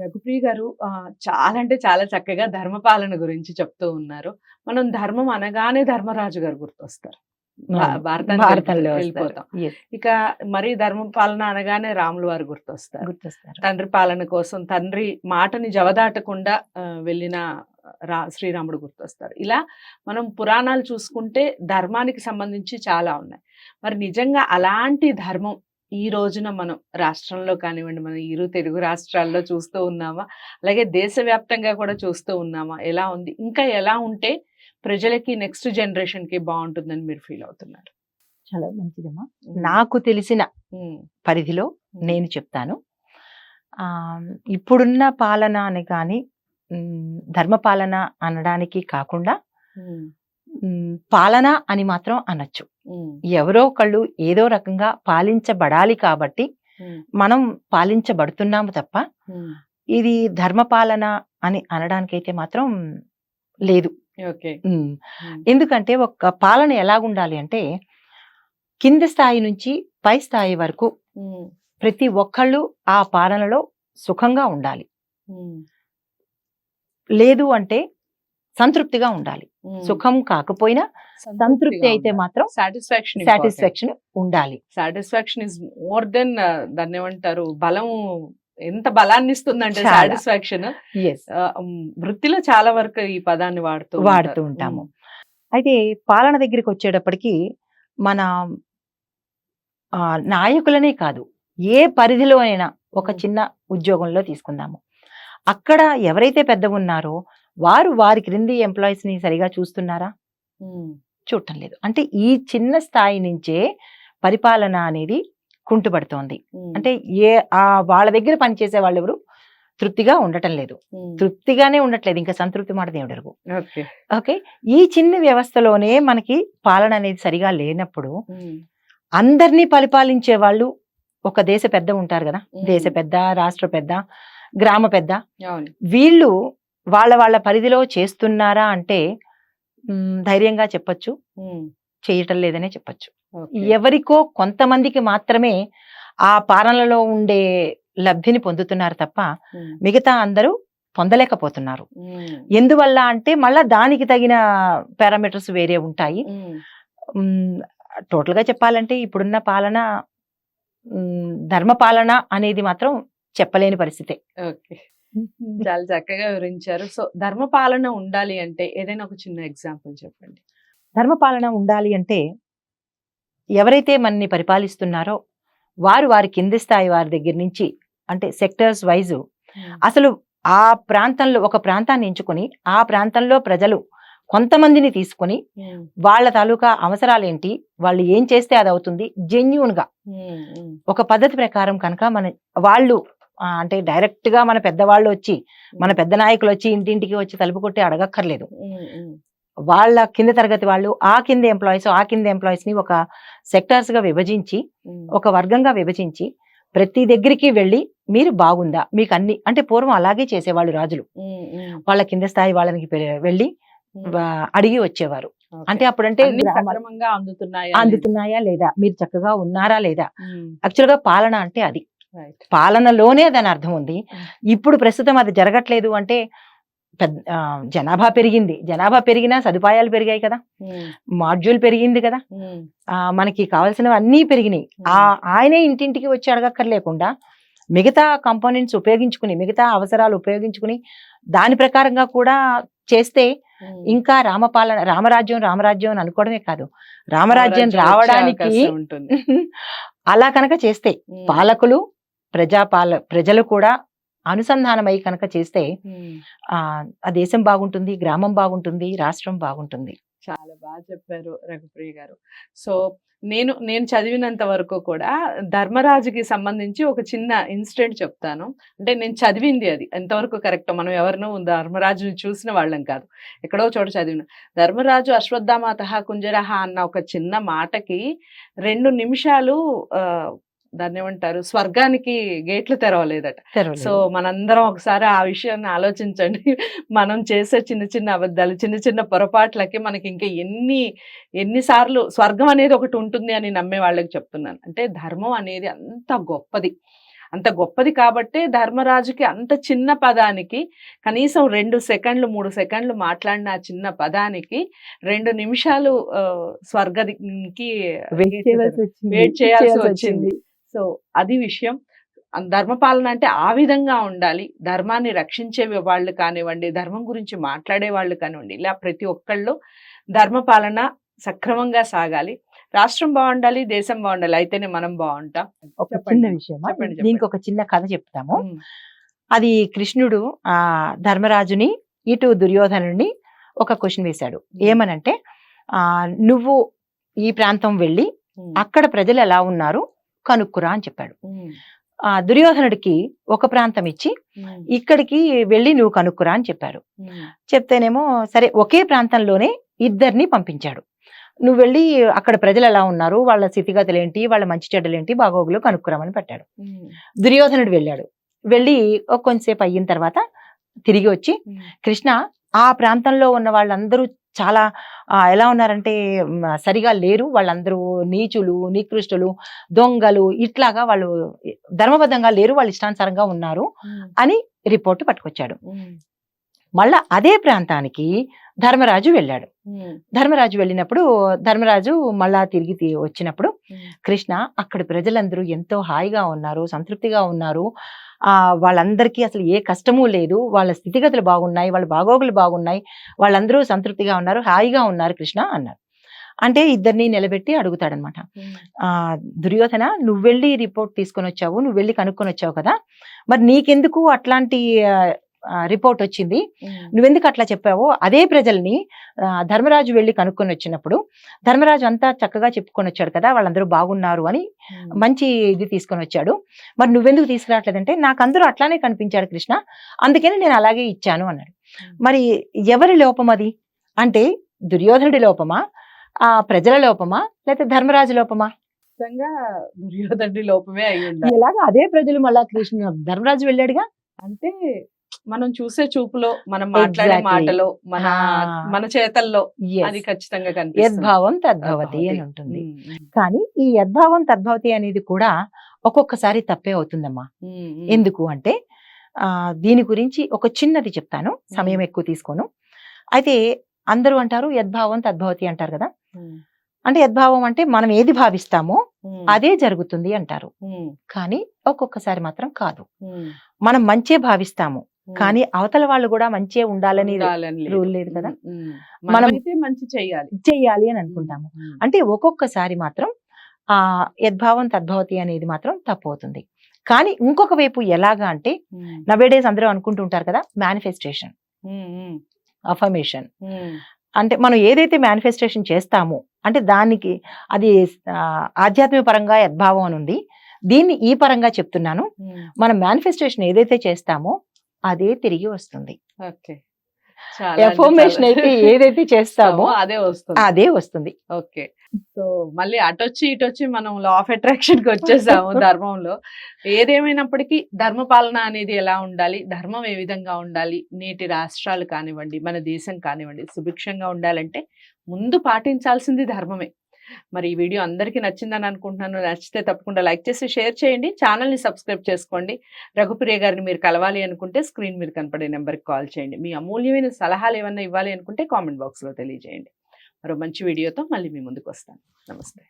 రఘుప్రియ గారు చాలా అంటే చాలా చక్కగా ధర్మపాలన గురించి చెప్తూ ఉన్నారు. మనం ధర్మం అనగానే ధర్మరాజు గారు గుర్తొస్తారు. భారతంలో. వెళ్ళిపోతాం. ఇక మరి ధర్మపాలన అనగానే రాములు వారు గుర్తొస్తారు. గుర్తొస్తారు. తండ్రి పాలన కోసం తండ్రి మాటని జవదాటకుండా వెళ్ళిన రా శ్రీరాముడు గుర్తొస్తారు. ఇలా మనం పురాణాలు చూసుకుంటే ధర్మానికి సంబంధించి చాలా ఉన్నాయి. మరి నిజంగా అలాంటి ధర్మం ఈ రోజున మనం రాష్ట్రంలో కానివ్వండి మనం ఇరు తెలుగు రాష్ట్రాల్లో చూస్తూ ఉన్నామా? అలాగే దేశవ్యాప్తంగా కూడా చూస్తూ ఉన్నామా? ఎలా ఉంది? ఇంకా ఎలా ఉంటే ప్రజలకి నెక్స్ట్ జనరేషన్కి బాగుంటుందని మీరు ఫీల్ అవుతున్నారు? చాలా మంచిదమ్మా. నాకు తెలిసిన పరిధిలో నేను చెప్తాను. ఇప్పుడున్న పాలన అని కానీ ధర్మపాలన అనడానికి కాకుండా పాలన అని మాత్రం అనొచ్చు. ఎవరో ఒకళ్ళు ఏదో రకంగా పాలించబడాలి కాబట్టి మనం పాలించబడుతున్నాము తప్ప. ఇది ధర్మపాలన అని అనడానికైతే మాత్రం లేదు. ఎందుకంటే ఒక పాలన ఎలాగుండాలి అంటే కింద స్థాయి నుంచి పై స్థాయి వరకు ప్రతి ఒక్కళ్ళు ఆ పాలనలో సుఖంగా ఉండాలి. లేదు అంటే సంతృప్తిగా ఉండాలి. సుఖం కాకపోయినా సంతృప్తి అయితే మాత్రం సాటిస్ఫాక్షన్ సాటిస్ఫాక్షన్ ఉండాలి సాటిస్ఫాక్షన్ ఇస్ మోర్ దెన్ దాన్ని ఏమంటారు బలం ఎంత బలాన్ని ఇస్తుందంటే. సాటిస్ఫాక్షన్ వృత్తిలో చాలా వరకు ఈ పదాన్ని వాడుతూ. వాడుతూ ఉంటాము. అయితే పాలన దగ్గరికి వచ్చేటప్పటికి మన ఆ, నాయకులనే కాదు ఏ పరిధిలో అయినా ఒక. చిన్న ఉద్యోగంలో తీసుకుందాము అక్కడ ఎవరైతే పెద్ద ఉన్నారో వారు వారి క్రింది ఎంప్లాయీస్ని సరిగా చూస్తున్నారా? చూడటం లేదు. అంటే ఈ చిన్న స్థాయి నుంచే పరిపాలన అనేది కుంటుపడుతోంది. అంటే ఏ ఆ వాళ్ళ దగ్గర పనిచేసే వాళ్ళు ఎవరు? తృప్తిగా ఉండటం లేదు. తృప్తిగానే ఉండట్లేదు. ఇంకా సంతృప్తి మాట దేవుడు. ఓకే. ఈ చిన్న వ్యవస్థలోనే మనకి పాలన అనేది సరిగా లేనప్పుడు అందరినీ పరిపాలించే వాళ్ళు ఒక దేశ పెద్ద ఉంటారు కదా. దేశ పెద్ద రాష్ట్ర పెద్ద గ్రామ పెద్ద. వీళ్ళు వాళ్ళ వాళ్ళ పరిధిలో చేస్తున్నారా అంటే ధైర్యంగా చెప్పొచ్చు. చేయటం లేదనే చెప్పొచ్చు. ఎవరికో కొంతమందికి మాత్రమే ఆ పాలనలో ఉండే లబ్ధిని పొందుతున్నారు తప్ప మిగతా అందరూ పొందలేకపోతున్నారు. ఎందువల్ల అంటే మళ్ళా దానికి తగిన పారామీటర్స్ వేరే ఉంటాయి. ఉమ్, టోటల్గా చెప్పాలంటే ఇప్పుడున్న పాలన ధర్మ పాలన అనేది మాత్రం చెప్పలేని పరిస్థితే. ఓకే. చాలా చక్కగా వివరించారు. సో ధర్మపాలన ఉండాలి అంటే ఏదైనా ఒక చిన్న ఎగ్జాంపుల్ చెప్పండి. ధర్మ పాలన ఉండాలి అంటే ఎవరైతే మనని పరిపాలిస్తున్నారో వారు వారి కింది స్థాయి వారి దగ్గర నుంచి అంటే సెక్టర్స్ వైజ్ అసలు ఆ ప్రాంతంలో ఒక ప్రాంతాన్ని ఎంచుకొని ఆ ప్రాంతంలో ప్రజలు కొంతమందిని తీసుకొని వాళ్ళ తాలూకా అవసరాలేంటి వాళ్ళు ఏం చేస్తే అది అవుతుంది జెన్యున్గా. ఉమ్, ఉమ్, ఒక పద్ధతి ప్రకారం కనుక మన వాళ్ళు అంటే డైరెక్ట్గా మన పెద్దవాళ్ళు వచ్చి మన పెద్ద నాయకులు వచ్చి ఇంటింటికి వచ్చి తలుపు కొట్టి అడగక్కర్లేదు. వాళ్ళ కింద తరగతి వాళ్ళు ఆ కింద ఎంప్లాయీస్ ఆ కింద ఎంప్లాయీస్ని ఒక సెక్టార్స్గా విభజించి ఒక వర్గంగా విభజించి ప్రతి దగ్గరికి వెళ్ళి మీరు బాగుందా? మీకు అన్ని అంటే పూర్వం అలాగే చేసేవాళ్ళు రాజులు. వాళ్ళ కింద స్థాయి వాళ్ళకి వెళ్ళి అడిగి వచ్చేవారు. అంటే అప్పుడంటే అందుతున్నాయా? అందుతున్నాయా లేదా? మీరు చక్కగా ఉన్నారా లేదా? యాక్చువల్గా పాలన అంటే అది. పాలనలోనే దాని అర్థం ఉంది Mm. ఇప్పుడు ప్రస్తుతం అది జరగట్లేదు అంటే పెద్ద జనాభా పెరిగింది. జనాభా పెరిగినా సదుపాయాలు పెరిగాయి కదా. ఉమ్, మాడ్యూల్ పెరిగింది కదా. Mm. ఉమ్, ఆ, మనకి కావాల్సినవి అన్నీ పెరిగినాయి. ఆ ఆయనే ఇంటింటికి వచ్చి అడగక్కర్లేకుండా మిగతా కాంపోనెంట్స్ ఉపయోగించుకుని మిగతా అవసరాలు ఉపయోగించుకుని దాని ప్రకారంగా కూడా చేస్తే. ఇంకా రామపాలన రామరాజ్యం రామరాజ్యం అని అనుకోవడమే కాదు. రామరాజ్యం రావడానికి అలా కనుక చేస్తే పాలకులు ప్రజాపాల ప్రజలు కూడా అనుసంధానమై కనుక చేస్తే. ఆ ఆ దేశం బాగుంటుంది గ్రామం బాగుంటుంది రాష్ట్రం బాగుంటుంది. చాలా బాగా చెప్పారు రఘుప్రియ గారు. సో నేను నేను చదివినంత వరకు కూడా ధర్మరాజుకి సంబంధించి ఒక చిన్న ఇన్సిడెంట్ చెప్తాను. అంటే నేను చదివింది అది. ఎంతవరకు కరెక్ట్ మనం ఎవరినో ధర్మరాజుని చూసిన వాళ్ళం కాదు. ఎక్కడో చోట చదివిన. ధర్మరాజు అశ్వత్థామాత కుంజరహ అన్న ఒక చిన్న మాటకి రెండు నిమిషాలు దాన్ని ఏమంటారు? స్వర్గానికి గేట్లు తెరవలేదట. సో మనందరం ఒకసారి ఆ విషయాన్ని ఆలోచించండి. మనం చేసే చిన్న చిన్న అబద్ధాలు చిన్న చిన్న పొరపాట్లకి మనకి ఇంకా ఎన్ని ఎన్నిసార్లు స్వర్గం అనేది ఒకటి ఉంటుంది అని నమ్మే వాళ్ళకి చెప్తున్నాను. అంటే ధర్మం అనేది అంత గొప్పది. అంత గొప్పది కాబట్టే ధర్మరాజుకి అంత చిన్న పదానికి కనీసం రెండు సెకండ్లు మూడు సెకండ్లు మాట్లాడిన ఆ చిన్న పదానికి రెండు నిమిషాలు వచ్చింది. వెయిట్ చేయాల్సి వచ్చింది. సో అది విషయం. ధర్మపాలన అంటే ఆ విధంగా ఉండాలి. ధర్మాన్ని రక్షించే వాళ్ళు కానివ్వండి ధర్మం గురించి మాట్లాడే వాళ్ళు కానివ్వండి ఇలా ప్రతి ఒక్కళ్ళు ధర్మపాలన సక్రమంగా సాగాలి. రాష్ట్రం బాగుండాలి దేశం బాగుండాలి అయితేనే మనం బాగుంటాం. ఒక. చిన్న విషయం దీనికి. ఒక చిన్న కథ చెప్తాము. అది కృష్ణుడు ఆ ధర్మరాజుని ఇటు దుర్యోధనుడిని ఒక క్వశ్చన్ వేశాడు. ఏమనంటే ఆ నువ్వు ఈ ప్రాంతం వెళ్ళి అక్కడ ప్రజలు ఎలా ఉన్నారు? కనుక్కురా అని చెప్పాడు. ఆ దుర్యోధనుడికి ఒక ప్రాంతం ఇచ్చి ఇక్కడికి వెళ్ళి నువ్వు కనుక్కురా అని చెప్పారు. చెప్తేనేమో సరే ఒకే ప్రాంతంలోనే ఇద్దరిని పంపించాడు. నువ్వు వెళ్ళి అక్కడ ప్రజలు ఎలా ఉన్నారు వాళ్ళ స్థితిగతులు ఏంటి వాళ్ళ మంచి చెడ్డలు ఏంటి బాగోగులు కనుక్కురామని పెట్టాడు. దుర్యోధనుడు వెళ్ళాడు. వెళ్ళి కొంతసేపు అయిన తర్వాత తిరిగి వచ్చి కృష్ణ ఆ ప్రాంతంలో ఉన్న వాళ్ళందరూ చాలా ఎలా ఉన్నారంటే సరిగా లేరు. వాళ్ళందరూ నీచులు నికృష్టులు దొంగలు ఇట్లాగా వాళ్ళు ధర్మబద్ధంగా లేరు. వాళ్ళు ఇష్టానుసారంగా ఉన్నారు అని రిపోర్ట్ పట్టుకొచ్చాడు. మళ్ళా అదే ప్రాంతానికి ధర్మరాజు వెళ్ళాడు. ధర్మరాజు వెళ్ళినప్పుడు ధర్మరాజు మళ్ళా తిరిగి వచ్చినప్పుడు కృష్ణ అక్కడి ప్రజలందరూ ఎంతో హాయిగా ఉన్నారు సంతృప్తిగా ఉన్నారు. వాళ్ళందరికీ అసలు ఏ కష్టము లేదు. వాళ్ళ స్థితిగతులు బాగున్నాయి. వాళ్ళ బాగోగులు బాగున్నాయి. వాళ్ళందరూ సంతృప్తిగా ఉన్నారు. హాయిగా ఉన్నారు కృష్ణ అన్నారు. అంటే ఇద్దరిని నిలబెట్టి అడుగుతాడనమాట. ఆ దుర్యోధన నువ్వు వెళ్ళి రిపోర్ట్ తీసుకొని వచ్చావు. నువ్వు వెళ్ళి కనుక్కొని వచ్చావు కదా. మరి నీకెందుకు అట్లాంటి రిపోర్ట్ వచ్చింది. నువ్వెందుకు అట్లా చెప్పావో అదే ప్రజల్ని ధర్మరాజు వెళ్ళి కనుక్కొని వచ్చినప్పుడు ధర్మరాజు అంతా చక్కగా చెప్పుకొని వచ్చాడు కదా వాళ్ళందరూ బాగున్నారు అని మంచి ఇది తీసుకొని వచ్చాడు. మరి నువ్వెందుకు తీసుకురావట్లేదంటే నాకు అందరూ అట్లానే కనిపించాడు కృష్ణ అందుకని నేను అలాగే ఇచ్చాను అన్నాడు. మరి ఎవరి లోపం అది? అంటే దుర్యోధనుడి లోపమా? ఆ ప్రజల లోపమా? లేకపోతే ధర్మరాజు లోపమా? ఖచ్చితంగా దుర్యోధనుడి లోపమే అయి ఉండాలి ఎలాగ అదే ప్రజలు మళ్ళా కృష్ణ ధర్మరాజు వెళ్ళాడుగా? అంటే మనం చూసే చూపులో మనం మాట్లాడే. మాటలో మన. మన చేతల్లో. అది ఖచ్చితంగా కనిపిస్తుంది. యద్భావం తద్భవతి. అని ఉంటుంది. కానీ ఈ యద్భావం తద్భవతి అనేది కూడా ఒక్కొక్కసారి తప్పే అవుతుందమ్మా. ఎందుకు అంటే ఆ దీని గురించి ఒక చిన్నది చెప్తాను. సమయం ఎక్కువ తీసుకోను. అయితే అందరూ అంటారు యద్భావం తద్భవతి అంటారు కదా. అంటే యద్భావం అంటే మనం ఏది భావిస్తామో అదే జరుగుతుంది అంటారు. కానీ ఒక్కొక్కసారి మాత్రం కాదు. మనం మంచే భావిస్తాము. కానీ అవతల వాళ్ళు కూడా మంచే ఉండాలని. రూల్ లేదు కదా. మనం- మంచి చెయ్యాలి చెయ్యాలి అని అనుకుంటాము. అంటే ఒక్కొక్కసారి మాత్రం ఆ యద్భావం తద్భవతి అనేది మాత్రం తప్పు అవుతుంది కానీ ఇంకొక వైపు ఎలాగా అంటే నవేడేస్ అందరూ అనుకుంటుంటారు కదా మేనిఫెస్టేషన్ అఫర్మేషన్ అంటే మనం ఏదైతే మేనిఫెస్టేషన్ చేస్తామో అంటే దానికి అది ఆధ్యాత్మిక పరంగా యద్భావం అని ఉంది. దీన్ని ఈ పరంగా చెప్తున్నాను. మనం మేనిఫెస్టేషన్ ఏదైతే చేస్తామో అదే తిరిగి వస్తుంది. ఎఫర్మేషన్. అయితే ఏదైతే చేస్తామో అదే వస్తుంది. అదే వస్తుంది. ఓకే. సో మళ్ళీ అటొచ్చి ఇటొచ్చి మనం లా ఆఫ్ అట్రాక్షన్కి వచ్చేసాము ధర్మంలో. ఏదేమైనప్పటికీ ధర్మపాలన అనేది ఎలా ఉండాలి? ధర్మం ఏ విధంగా ఉండాలి? నేటి రాష్ట్రాలు కానివ్వండి మన దేశం కానివ్వండి సుభిక్షంగా ఉండాలంటే ముందు పాటించాల్సింది ధర్మమే. మరి ఈ వీడియో అందరికీ నచ్చిందని అనుకుంటున్నాను. నచ్చితే తప్పకుండా లైక్ చేసి షేర్ చేయండి. ఛానల్ని సబ్స్క్రైబ్ చేసుకోండి. రఘుప్రియ గారిని మీరు కలవాలి అనుకుంటే స్క్రీన్ మీద కనపడే నెంబర్కి కాల్ చేయండి. మీ అమూల్యమైన సలహాలు ఏమన్నా ఇవ్వాలి అనుకుంటే కామెంట్ బాక్స్లో తెలియజేయండి. మరో మంచి వీడియోతో మళ్ళీ మీ ముందుకు వస్తాను. నమస్తే.